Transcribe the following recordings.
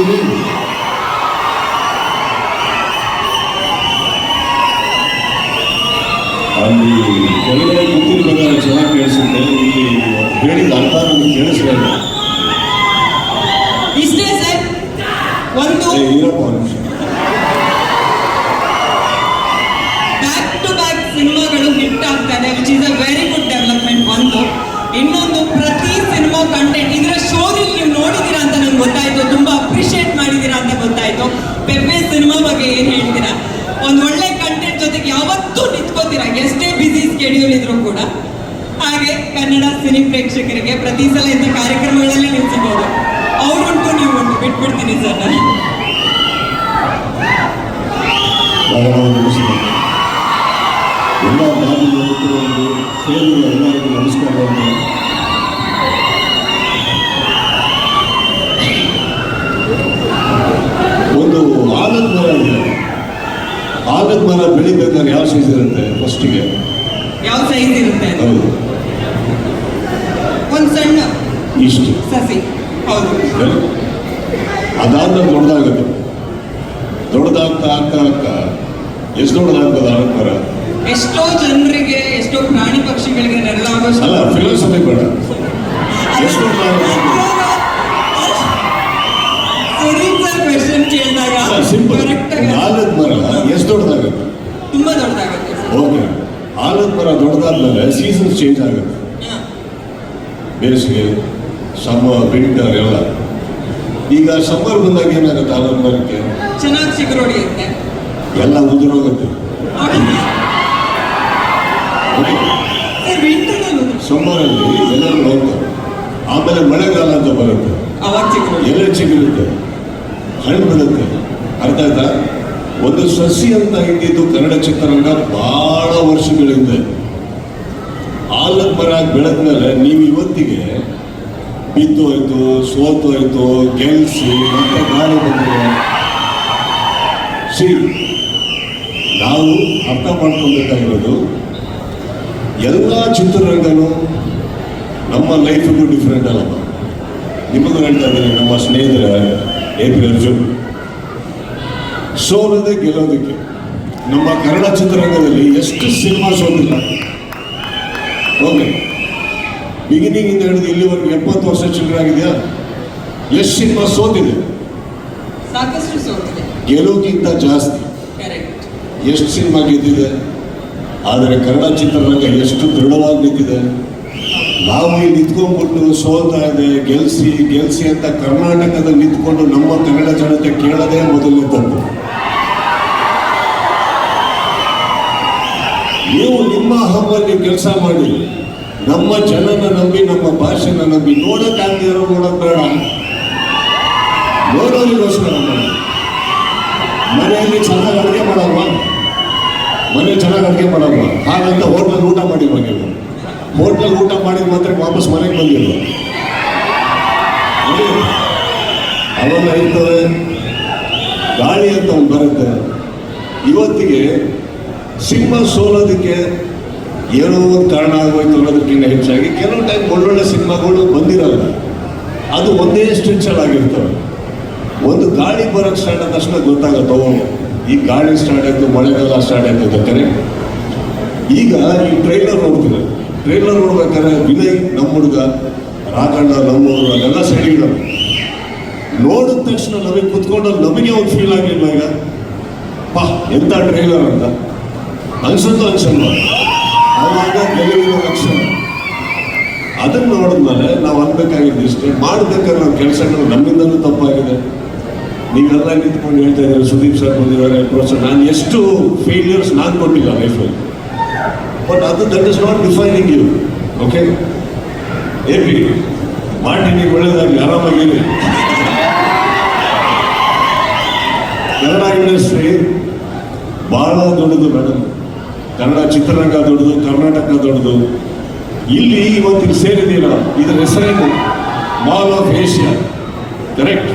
ನೋಡಿದ್ರಿ ಅಲ್ಲಿ ಕೆಳಗಡೆ ಕೂತಿರ್ಬೇಕಾದ್ರೆ ಚೆನ್ನಾಗಿ ಕೇಳಿಸುತ್ತೆ ಇಲ್ಲಿ ಹೇಳಿದ ಅರ್ಥ ನನಗೆ ಕೇಳಿಸ್ಲಿಲ್ಲ ಇಷ್ಟೇ ಸರ್ ಒಂದು ಏ, ಇರಪ್ಪ ಒಂದು ನಿಮಿಷ ಬ್ಯಾಕ್ ಟು ಬ್ಯಾಕ್ ಸಿನಿಮಾಗಳು ಹಿಟ್ ಆಗ್ತದೆ ವಿಚ್ ಇಸ್ ಅ ವೆರಿ ಕೂಡ. ಹಾಗೆ ಕನ್ನಡ ಸಿನಿ ಪ್ರೇಕ್ಷಕರಿಗೆ ಪ್ರತಿ ಸಲ ಇಂಥ ಕಾರ್ಯಕ್ರಮಗಳಲ್ಲಿ ನಿಲ್ಸಬಹುದು. ಅವ್ರಂತೂ ನೀವು ಉಂಟು ಬಿಟ್ಬಿಡ್ತೀನಿ ಸರ್ ನಾನು ಎಲ್ಲ ಒಂದು ಸೇರಿ ಎಲ್ಲರಿಗೂ ನಮಸ್ಕಾರ ಒಂದು ಆಲದ ಮರ ಇದೆ ಆಲದ ಮರ ಬೆಳಿಬೇಕಾದ್ರೆ ಯಾವ ಸೀಸನ್ ಇರುತ್ತೆ ಫಸ್ಟಿಗೆ ಯಾವ ಸೈಜ್ ಇರುತ್ತೆ ಒಂದು ಸಣ್ಣ. ಇಷ್ಟು. ಸಸಿ. ಹೌದು. ಅದಾದ ದೊಡ್ಡದಾಗುತ್ತೆ. ದೊಡ್ಡದಾಗ್ತಾ ಆಗ್ತಾ ಆಗ್ತಾ ಎಷ್ಟು ದೊಡ್ಡದಾಗ್ತದ ಆಕಾರ ಮರ ಎಷ್ಟೋ ಜನರಿಗೆ ಎಷ್ಟೋ ಪ್ರಾಣಿ ಪಕ್ಷಿಗಳಿಗೆ ನೆರಳಾಗೋಷ್ಟು ಅಲ್ಲ ಫಿಲಾಸಫಿ ಬೇಡ ಎಷ್ಟು ಸುದೀಪ್ ಸರ್ ಕ್ವೆಶನ್ ಕೇಳಿದಾಗ ಸಿಂಪಲ್ ಕರೆಕ್ಟ್ ಆಗಿ ಆಲದ ಮರ ಎಷ್ಟು ದೊಡ್ಡದಾಗುತ್ತೆ ತುಂಬಾ ದೊಡ್ಡದಾಗುತ್ತೆ ಸರ್ ಓಕೆ ಆಲದ ಮರ ದೊಡ್ಡದಾದ್ಮೇಲೆ ಸೀಸನ್ಸ್ ಚೇಂಜ್ ಆಗುತ್ತೆ. ಬೇಸಿಗೆ ಸಮ್ಮರ್ ವಿಂಟರ್ ಎಲ್ಲ. ಈಗ ಸಮ್ಮರ್ ಬಂದಾಗ ಏನಾಗುತ್ತೆ ಆಲದ ಮರಕ್ಕೆ ಚೆನ್ನಾಗಿ ಚಿಗುರೊಡೆಯುತ್ತೆ ಎಲ್ಲ ಉದುರೋಗುತ್ತೆ ಸಮ್ಮರಲ್ಲಿ ಎಲ್ಲರೂ ಹೋಗ್ತಾರೆ. ಆಮೇಲೆ ಮಳೆಗಾಲ ಅಂತ ಬರುತ್ತೆ. ಎಲ್ಲ ಚಿಗಿರುತ್ತೆ ಎಲೆ ಚಿಗುರುತ್ತೆ ಹಣ್ಣು ಬಿಡುತ್ತೆ. ಅರ್ಥ ಆಯ್ತಾ? ಒಂದು ಸಸಿ ಅಂತ ಇದ್ದಿದ್ದು ಕನ್ನಡ ಚಿತ್ರರಂಗ ಬಹಳ ವರ್ಷಗಳಿಂದ ಆಲದ ಮರ ಬೆಳೆದ್ಮೇಲೆ ನೀವು ಇವತ್ತಿಗೆ ಬಿದ್ದು ಹೋಯ್ತು, ಸೋತು ಹೋಯ್ತು, ಗೆಲ್ಸಿ ಮತ್ತೆ ಗಾಳಿ ಸಿ ನಾವು ಅರ್ಥ ಮಾಡ್ಕೊಬೇಕಾಗಿರೋದು ಎಲ್ಲ ಚಿತ್ರರಂಗನೂ ನಮ್ಮ ಲೈಫಿಗೂ ಡಿಫ್ರೆಂಟ್ ಅಲ್ಲಪ್ಪ. ನಿಮಗೂ ಹೇಳ್ತಾ ಇದ್ದೀನಿ, ನಮ್ಮ ಸ್ನೇಹಿತರ, ಎ ಪಿ ಅರ್ಜುನ್. ಸೋಲದೆ ಗೆಲ್ಲೋದಕ್ಕೆ. ನಮ್ಮ ಕನ್ನಡ ಚಿತ್ರರಂಗದಲ್ಲಿ ಎಷ್ಟು ಸಿನಿಮಾ ಸೋತಿಲ್ಲ. ಓಕೆ. ಬಿಗಿನಿಂಗ್ ಇಂದ ಹಿಡಿದು ಇಲ್ಲಿವರೆಗೂ ಎಪ್ಪತ್ತು ವರ್ಷ ಚಿತ್ರ ಆಗಿದೆಯಾ ಎಷ್ಟು ಸಿನಿಮಾ ಸೋತಿದೆ? ಗೆಲುವುಗಿಂತ ಜಾಸ್ತಿ. ಎಷ್ಟು ಸಿನಿಮಾ ಗೆದ್ದಿದೆ? ಆದರೆ ಕನ್ನಡ ಚಿತ್ರರಂಗ ಎಷ್ಟು ದೃಢವಾಗಿ ನಿಂತಿದೆ? ನಾವು ಇಲ್ಲಿ ನಿಂತ್ಕೊಂಡ್ಬಿಟ್ಟು ಸೋಲ್ತಾ ಇದೆ ಗೆಲ್ಸಿ ಗೆಲ್ಸಿ ಅಂತ ಕರ್ನಾಟಕದಲ್ಲಿ ನಿಂತ್ಕೊಂಡು ನಮ್ಮ ಕನ್ನಡ ಜನತೆ ಕೇಳದೇ ಮೊದಲನೇ ತಪ್ಪು ನೀವು ನಿಮ್ಮ ಹಬ್ಬಲ್ಲಿ ಕೆಲಸ ಮಾಡಿ. ನಮ್ಮ ಜನನ ನಂಬಿ, ನಮ್ಮ ಭಾಷೆನ ನಂಬಿ. ನೋಡೋಕೆ ನೋಡಕ್ ಬೇಡ. ನೋಡೋದಿಗೋಸ್ಕರ ಮನೆಯಲ್ಲಿ ಚೆನ್ನಾಗಿ ಅಡುಗೆ ಮಾಡಲ್ವಾ? ಮನೆ ಚೆನ್ನಾಗಿ ಅಡುಗೆ ಮಾಡಲ್ವಾ? ಹಾಗಂತ ಹೋಟ್ಲಲ್ಲಿ ಊಟ ಮಾಡಿ ನೀವು? ಹೋಟ್ಲಲ್ಲಿ ಊಟ ಮಾಡಿದ ಮಾತ್ರ ವಾಪಸ್ ಮನೆಗೆ ಬಂದಿಲ್ಲ ಅವೆಲ್ಲ ಇರ್ತವೆ. ಗಾಳಿ ಅಂತ ಒಂದು ಬರುತ್ತೆ. ಇವತ್ತಿಗೆ ಸಿನಿಮಾ ಸೋಲೋದಕ್ಕೆ ಏನೋ ಒಂದು ಕಾರಣ ಆಗೋಯ್ತು ಅನ್ನೋದಕ್ಕಿಂತ ಹೆಚ್ಚಾಗಿ ಕೆಲವು ಟೈಮ್ ಒಳ್ಳೊಳ್ಳೆ ಸಿನಿಮಾಗಳು ಬಂದಿರಲ್ಲ. ಅದು ಒಂದೇ ಸ್ಟ್ರೆಚಲ್ಲಿ ಆಗಿರ್ತವೆ. ಒಂದು ಗಾಳಿ ಬರೋಕ್ಕೆ ಸ್ಟಾರ್ಟ್ ಆದ ತಕ್ಷಣ ಗೊತ್ತಾಗುತ್ತೆ ಈ ಗಾಳಿ ಸ್ಟಾರ್ಟ್ ಆಯಿತು, ಮಳೆಗಾಲ ಸ್ಟಾರ್ಟ್ ಆಯಿತು ಈಗ ಈ ಟ್ರೈಲರ್ ನೋಡ್ತೀವಿ. ಟ್ರೈಲರ್ ನೋಡ್ಬೇಕಾದ್ರೆ ವಿನಯ್, ನಮ್ಮ ಹುಡುಗ, ರಾಘಣ್ಣ ನಮ್ಮವರು ಅದೆಲ್ಲ ಸೈಡಿಗಳು ನೋಡಿದ ತಕ್ಷಣ ನಮಗೆ ಕುತ್ಕೊಂಡು ನಮಗೆ ಒಂದು ಫೀಲ್ ಆಗಿಲ್ಲ ಈಗ? ಪಾ ಎಂಥ ಟ್ರೈಲರ್ ಅಂತ? ಅನ್ಸುತ್ತೋ ಅನ್ಸಲ್ವ ಅವಾಗ ಗೆಲುವಿನ ಲಕ್ಷಣ. ಅದನ್ನು ನೋಡಿದ್ಮೇಲೆ ನಾವು ಅನ್ಬೇಕಾಗಿದ್ದು ಇಷ್ಟೇ. ಮಾಡ್ಬೇಕಾದ್ರೆ ನಮ್ಮ ಕೆಲಸಗಳು ನಮ್ಮಿಂದಲೂ ತಪ್ಪಾಗಿದೆ. ನೀವೆಲ್ಲ ನಿಂತ್ಕೊಂಡು ಹೇಳ್ತಾ ಇದ್ದಾರೆ, ಸುದೀಪ್ ಸರ್ ಬಂದಿದ್ದಾರೆ ಪ್ರೊಫೆಸರ್ ನಾನು ಎಷ್ಟು ಫೇಲಿಯರ್ಸ್ ನಾನು ಕೊಟ್ಟಿಲ್ಲ ಲೈಫಲ್ಲಿ ಬಟ್ ಅದು that is not defining you okay A ಪಿ ಮಾಡಿ ನೀವು ಒಳ್ಳೇದಾಗಿ ಆರಾಮಾಗಿರಿ. ಕನ್ನಡ ಇಂಡಸ್ಟ್ರಿ ಭಾಳ ದೊಡ್ಡದು ಮೇಡಮ್ ಚಿತ್ರರಂಗ ದೊಡ್ಡದು, ಕರ್ನಾಟಕ ದೊಡ್ಡದು. ಇಲ್ಲಿ ಇವತ್ತಿಗೆ ಸೇರಿದ್ದೀರ? ಇದರ ಹೆಸರೇನು? ಮಾಲ್ ಆಫ್ ಏಷ್ಯಾ ಕರೆಕ್ಟ್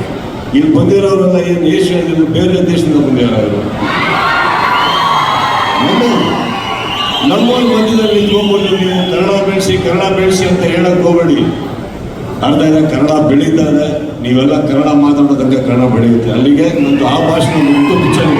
ಇಲ್ಲಿ ಬಂದಿರೋರೆಲ್ಲ ಏನು ಏಷ್ಯಾದಿಂದ ಬೇರೆ ದೇಶದಿಂದ ಬಂದಿರೋರು ನಮ್ಮಲ್ಲಿ ಮಧ್ಯದಲ್ಲಿ ನಿಂತ್ಕೊಂಡ್ಬಿಟ್ಟು ನೀವು ಕನ್ನಡ ಬೆಳೆಸಿ ಕನ್ನಡ ಬೆಳೆಸಿ ಅಂತ ಹೇಳಕ್ ಹೋಗಬೇಡಿ. ಅರ್ಧ ಇದೆ, ಕನ್ನಡ ಬೆಳೀತಾ ಇದೆ. ನೀವೆಲ್ಲ ಕನ್ನಡ ಮಾತಾಡೋದಂಗೆ ಕನ್ನಡ ಬೆಳೆಯುತ್ತೆ. ಅಲ್ಲಿಗೆ ನಂದು ಆ ಭಾಷಣ ಮುಕ್ತ ಪಿಕ್ಚರ್